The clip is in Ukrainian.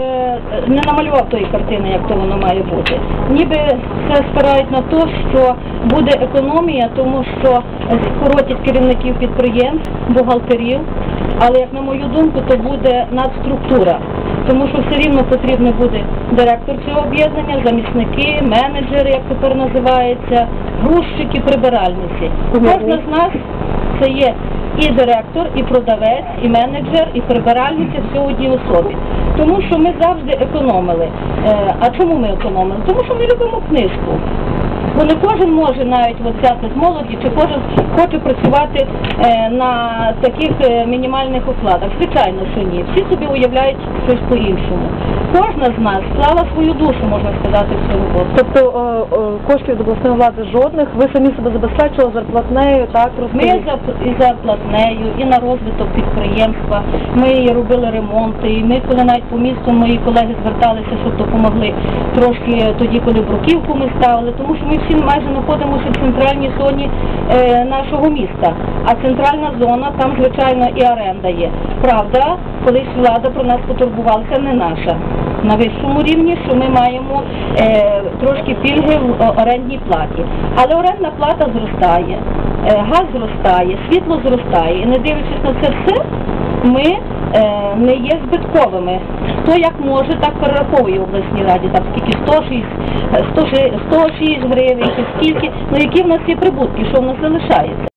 е, не намалював тої картини, як то воно має бути. Ніби це спирають на те, що буде економія, тому що скоротять керівників підприємств, бухгалтерів, але як на мою думку, то буде надструктура. Тому що все рівно потрібно буде директор цього об'єднання, замісники, менеджери, як тепер називається, грузчики, прибиральниці. Кожна з нас це є і директор, і продавець, і менеджер, і прибиральниця все в одній особі. Тому що ми завжди економили. Е, а чому ми економили? Тому що ми любимо книжку. Бо не кожен може навіть от взяти з молоді, чи кожен хоче працювати е, на таких е, мінімальних окладах. Звичайно, що ні. Всі собі уявляють щось по-іншому. Кожна з нас вклала свою душу, можна сказати, в цю роботу. Тобто е, е, коштів від обласної влади жодних, ви самі себе забезпечили зарплатнею, так, Ми розповідь? за і зарплатнею, і на розвиток підприємства. Ми і робили ремонти. І ми, коли навіть по місту мої колеги зверталися, щоб допомогли трошки тоді, коли бруківку ми ставили, тому що ми всі майже знаходимося в центральній зоні е, нашого міста. А центральна зона, там, звичайно, і оренда є. Правда, колись влада про нас потурбувалася, не наша. На вищому рівні, що ми маємо е, трошки пільги в орендній платі. Але орендна плата зростає, е, газ зростає, світло зростає. І не дивлячись на це все, ми не є збитковими. Хто як може, так перераховує в обласній раді, там скільки 106, е, 106, 106 гривень, скільки, ну які в нас є прибутки, що в нас залишається.